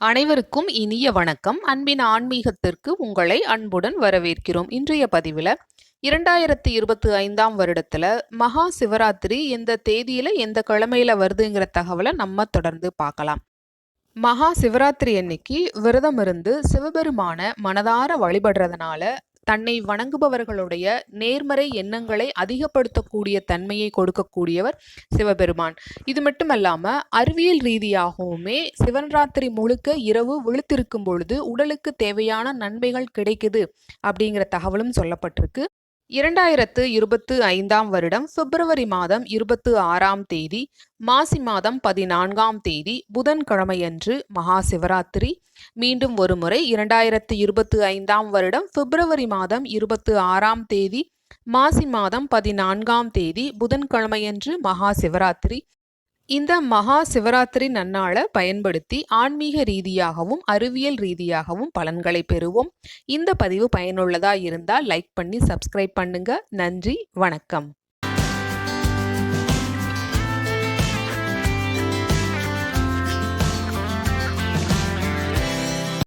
அனைவருக்கும் இனிய வணக்கம். அன்பின் ஆன்மீகத்திற்கு உங்களை அன்புடன் வரவேற்கிறோம். இன்றைய பதிவில் இரண்டாயிரத்தி இருபத்தி ஐந்தாம் வருடத்தில் மகா சிவராத்திரி எந்த தேதியில் எந்த கிழமையில் வருதுங்கிற தகவலை நம்ம தொடர்ந்து பார்க்கலாம். மகா சிவராத்திரி அன்னைக்கு விரதம் இருந்து சிவபெருமான மனதார வழிபடுறதுனால தன்னை வணங்குபவர்களுடைய நேர்மறை எண்ணங்களை அதிகப்படுத்தக்கூடிய தன்மையை கொடுக்கக்கூடியவர் சிவபெருமான். இது மட்டுமல்லாமல் அறிவியல் ரீதியாகவுமே சிவன்ராத்திரி முழுக்க இரவு விழுத்திருக்கும் பொழுது உடலுக்கு தேவையான நன்மைகள் கிடைக்குது அப்படிங்கிற தகவலும் சொல்லப்பட்டிருக்கு. இரண்டாயிரத்து இருபத்து ஐந்தாம் வருடம் பிப்ரவரி மாதம் இருபத்து ஆறாம் தேதி மாசி மாதம் பதினான்காம் தேதி புதன்கிழமையன்று மகா சிவராத்திரி மீண்டும் ஒருமுறை இரண்டாயிரத்து இருபத்து ஐந்தாம் வருடம் பிப்ரவரி மாதம் இருபத்து ஆறாம் தேதி மாசி மாதம் பதினான்காம் தேதி புதன்கிழமையன்று மகா சிவராத்திரி இந்த மகா சிவராத்திரி நன்னாளை பயன்படுத்தி ஆன்மீக ரீதியாகவும் அறிவியல் ரீதியாகவும் பலன்களை பெறுவோம். இந்த பதிவு பயனுள்ளதாக இருந்தால் லைக் பண்ணி சப்ஸ்கிரைப் பண்ணுங்க. நன்றி வணக்கம்.